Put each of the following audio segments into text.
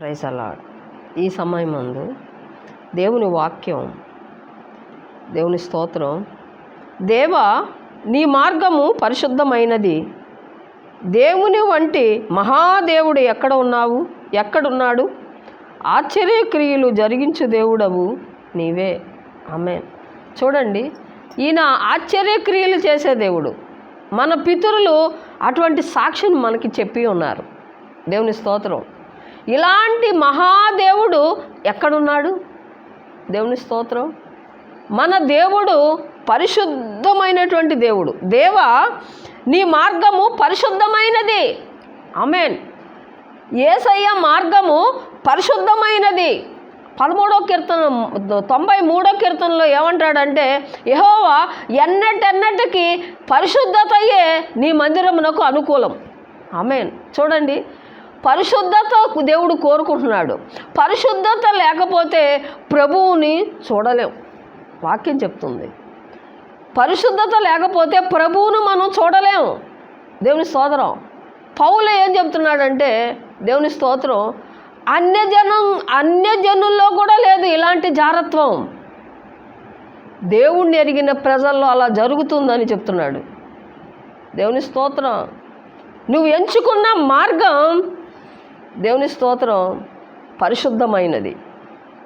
Praise అలాడ్ ఈ సమయం ముందు దేవుని వాక్యం దేవుని స్తోత్రం దేవ నీ మార్గము పరిశుద్ధమైనది. దేవుని వంటి మహాదేవుడు ఎక్కడ ఉన్నావు? ఎక్కడున్నాడు? ఆశ్చర్యక్రియలు జరిగించు దేవుడవు నీవే. ఆమె చూడండి ఈయన ఆశ్చర్యక్రియలు చేసే దేవుడు. మన పితరులు అటువంటి సాక్షిని మనకి చెప్పి ఉన్నారు. దేవుని స్తోత్రం. ఇలాంటి మహాదేవుడు ఎక్కడున్నాడు? దేవుని స్తోత్రం. మన దేవుడు పరిశుద్ధమైనటువంటి దేవుడు. దేవా నీ మార్గము పరిశుద్ధమైనది. అమెన్ ఏసయ్య మార్గము పరిశుద్ధమైనది. పదమూడో కీర్తన తొంభై మూడో కీర్తనలో ఏమంటాడంటే యహోవా ఎన్నటెన్నటికి పరిశుద్ధతయే నీ మందిరమునకు అనుకూలం. ఆమెన్. చూడండి పరిశుద్ధత దేవుడు కోరుకుంటున్నాడు. పరిశుద్ధత లేకపోతే ప్రభువుని చూడలేం. వాక్యం చెప్తుంది. పరిశుద్ధత లేకపోతే ప్రభువును మనం చూడలేం. దేవుని స్తోత్రం. పౌలు ఏం చెప్తున్నాడంటే దేవుని స్తోత్రం అన్యజనం అన్యజనుల్లో కూడా లేదు ఇలాంటి జారత్వం. దేవుణ్ణి ఎరిగిన ప్రజల్లో అలా జరుగుతుందని చెప్తున్నాడు. దేవుని స్తోత్రం. నువ్వు ఎంచుకున్న మార్గం దేవుని స్తోత్రం పరిశుద్ధమైనది.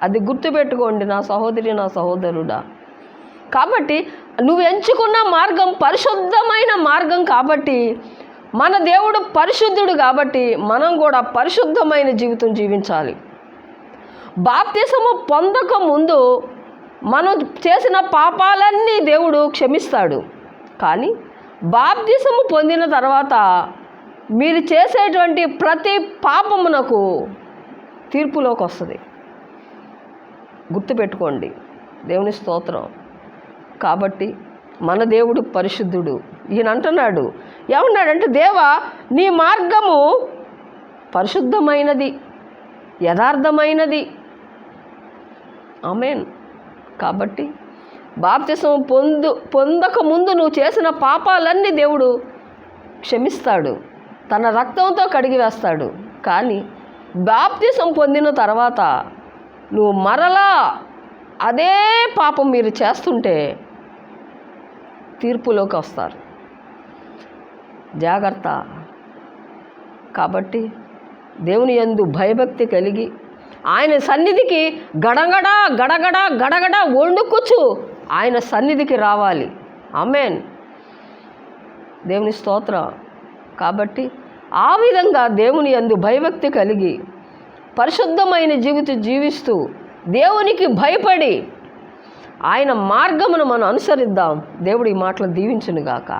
అది గుర్తుపెట్టుకోండి నా సహోదరి నా సహోదరుడా. కాబట్టి నువ్వు ఎంచుకున్న మార్గం పరిశుద్ధమైన మార్గం కాబట్టి మన దేవుడు పరిశుద్ధుడు కాబట్టి మనం కూడా పరిశుద్ధమైన జీవితం జీవించాలి. బాప్తిసము పొందక ముందు మనం చేసిన పాపాలన్నీ దేవుడు క్షమిస్తాడు. కానీ బాప్తిసము పొందిన తర్వాత మీరు చేసేటువంటి ప్రతి పాపమునకు తీర్పులోకి వస్తుంది. గుర్తుపెట్టుకోండి దేవుని స్తోత్రం. కాబట్టి మన దేవుడు పరిశుద్ధుడు. ఈయన అంటున్నాడు ఏమన్నాడంటే దేవా నీ మార్గము పరిశుద్ధమైనది యథార్థమైనది. ఆమెన్. కాబట్టి బాప్తిసం పొందు పొందక ముందు నువ్వు చేసిన పాపాలన్నీ దేవుడు క్షమిస్తాడు. తన రక్తంతో కడిగి వేస్తాడు. కానీ బాప్తిసం పొందిన తర్వాత నువ్వు మరలా అదే పాపం మీరు చేస్తుంటే తీర్పులోకి వస్తారు. జాగ్రత్త. కాబట్టి దేవుని యందు భయభక్తి కలిగి ఆయన సన్నిధికి గడగడ గడగడ గడగడ వండుకొచ్చు ఆయన సన్నిధికి రావాలి. అమేన్ దేవుని స్తోత్రం. కాబట్టి ఆ విధంగా దేవుని అందు భయభక్తి కలిగి పరిశుద్ధమైన జీవితం జీవిస్తూ దేవునికి భయపడి ఆయన మార్గమును మనం అనుసరిద్దాం. దేవుడి మాటలు దీవించునుగాక.